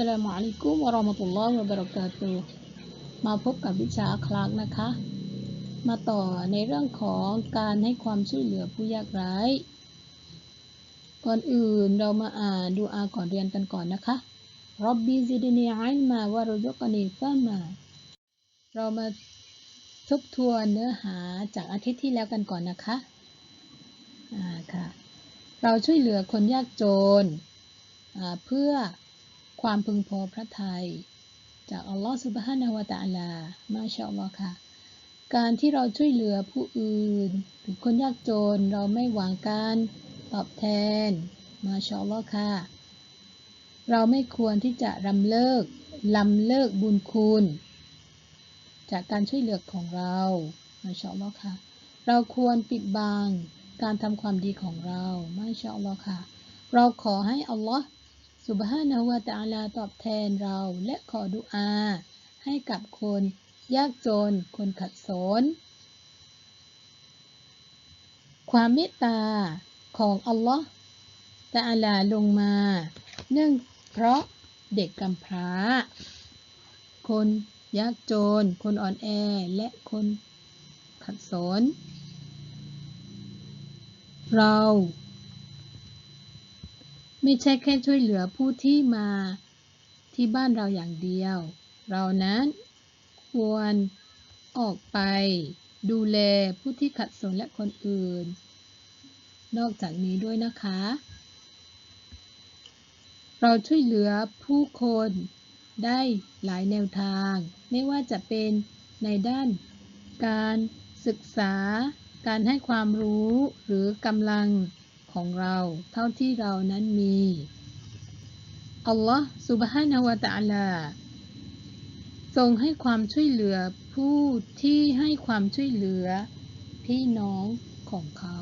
สลามุอะลัยกุมวะราะมะตุลลอฮ์วะบะเราะกาตุมาพบกับวิชาคลากนะคะ มาต่อในเรื่องของการให้ความช่วยเหลือผู้ยากไร้ก่อนอื่นเรามาอ่านดูอาก่อนเรียนกันก่อนนะคะรับบีซิดนีอิลมาวะรุซุกนีฟะมาเรามาทบทวนเนื้อหาจากอาทิตย์ที่แล้วกันก่อนนะคะอ่าค่ะ เราช่วยเหลือคนยากจนเพื่อ ความพึงพอพระทัยจากอัลลอฮฺสุบฮานะฮูวะตะอาลา มาชาอัลลอฮ์ค่ะ การที่เราช่วยเหลือผู้อื่นหรือคนยากจนเราไม่หวังการตอบแทน มาชาอัลลอฮ์ค่ะ เราไม่ควรที่จะรำเลิกลำเลิกบุญคุณ จากการช่วยเหลือของเรา มาชาอัลลอฮ์ค่ะ เราควรปิดบังการทำความดีของเรา มาชาอัลลอฮ์ค่ะ เราขอให้อัลลอฮ์ สุบฮานะฮูวะตะอาลาตอบแทนเราและขอดุอา ให้กับคนยากจน คนขัดสน ความเมตตาของอัลลอฮ์ตะอาลาลงมา เนื่องเพราะเด็กกำพร้า คนยากจน คนอ่อนแอ และคนขัดสน เรา ไม่ใช่แค่ช่วยเหลือผู้ที่มาที่บ้านเราอย่างเดียว เรานั้นควรออกไป ดูแลผู้ที่ขัดสนและคนอื่น นอกจากนี้ด้วยนะคะ เราช่วยเหลือผู้คนได้หลายแนวทาง ไม่ว่าจะเป็นในด้านการศึกษา การให้ความรู้หรือกำลัง ของเราเท่าที่เรานั้นมีอัลลอฮ์สุบฮานาวะตะลาทรงให้ความช่วยเหลือผู้ที่ให้ความช่วยเหลือพี่น้องของเขา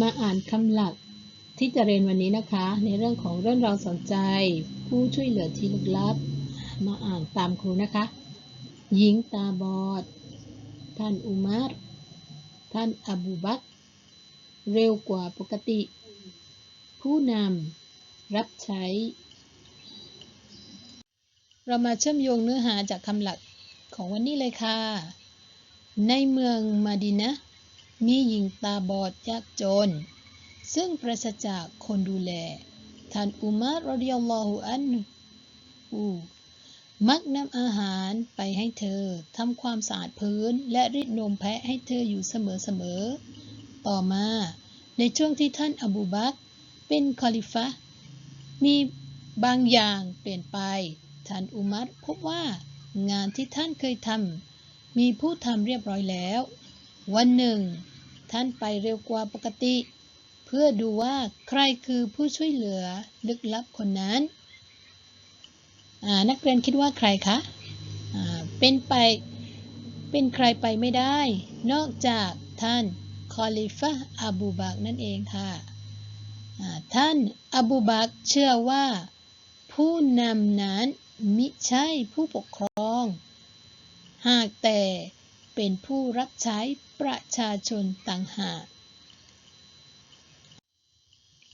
มาอ่านคำหลักที่จะเรียนวันนี้นะคะ ในเรื่องของเรื่องราวสนใจ ผู้ช่วยเหลือที่ลึกลับ มาอ่านตามครูนะคะ หญิงตาบอด ท่านอุมารท่านอบูบักเร็วกว่าปกติ ผู้นำรับใช้ เรามาเชื่อมโยงเนื้อหาจากคำหลักของวันนี้เลยค่ะ ในเมืองมาดินะ มีหญิงตาบอดยากจน ซึ่งปราศจากคนดูแล ท่านอุมารรดิยัลลอฮุอันฮุมักนำอาหารไปให้เธอ ทำความสะอาดพื้น และรีดนมแพะให้เธออยู่เสมอๆ ต่อมา ในช่วงที่ท่านอบูบักเป็นคอลิฟะ มีบางอย่างเปลี่ยนไป ท่านอุมัรพบว่างานที่ท่านเคยทำมีผู้ทำเรียบร้อยแล้ว วันหนึ่ง ท่านไปเร็วกว่าปกติ เพื่อดูว่าใครคือผู้ช่วยเหลือลึกลับคนนั้นนักเรียนคิดว่าใครคะเป็นไปเป็นใครไปไม่ได้ นอกจากท่านคอลิฟะห์อบูบักนั่นเองค่ะท่านอบูบักเชื่อว่า ผู้นำนั้นมิใช่ผู้ปกครอง หากแต่ เป็นผู้รับใช้ประชาชนต่างหาก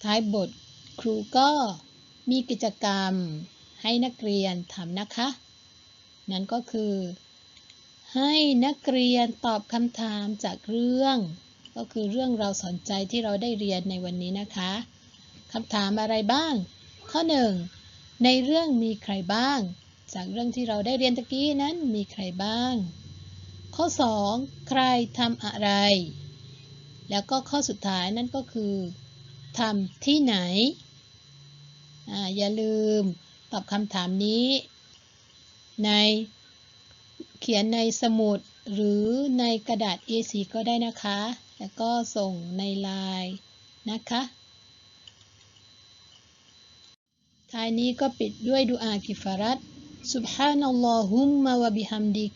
ท้ายบทครูก็มีกิจกรรมให้นักเรียนทำนะคะ นั่นก็คือ ให้นักเรียนตอบคำถามจากเรื่อง ก็คือเรื่องเราสนใจที่เราได้เรียนในวันนี้นะคะคำถามอะไรบ้าง ข้อ 1. ในเรื่องมีใครบ้าง จากเรื่องที่เราได้เรียนตะกี้นั้นมีใครบ้าง ข้อ 2. ใครทำอะไร แล้วก็ข้อสุดท้ายนั่นก็คือทำที่ไหน อ่าอย่าลืมตอบคำถามนี้ ในเขียนในสมุดหรือในกระดาษ A4 ก็ได้นะคะ แล้วก็ส่งในไลน์นะคะ ท้ายนี้ก็ปิดด้วยดุอากิฟารัต سبحان اللهم وبحمدك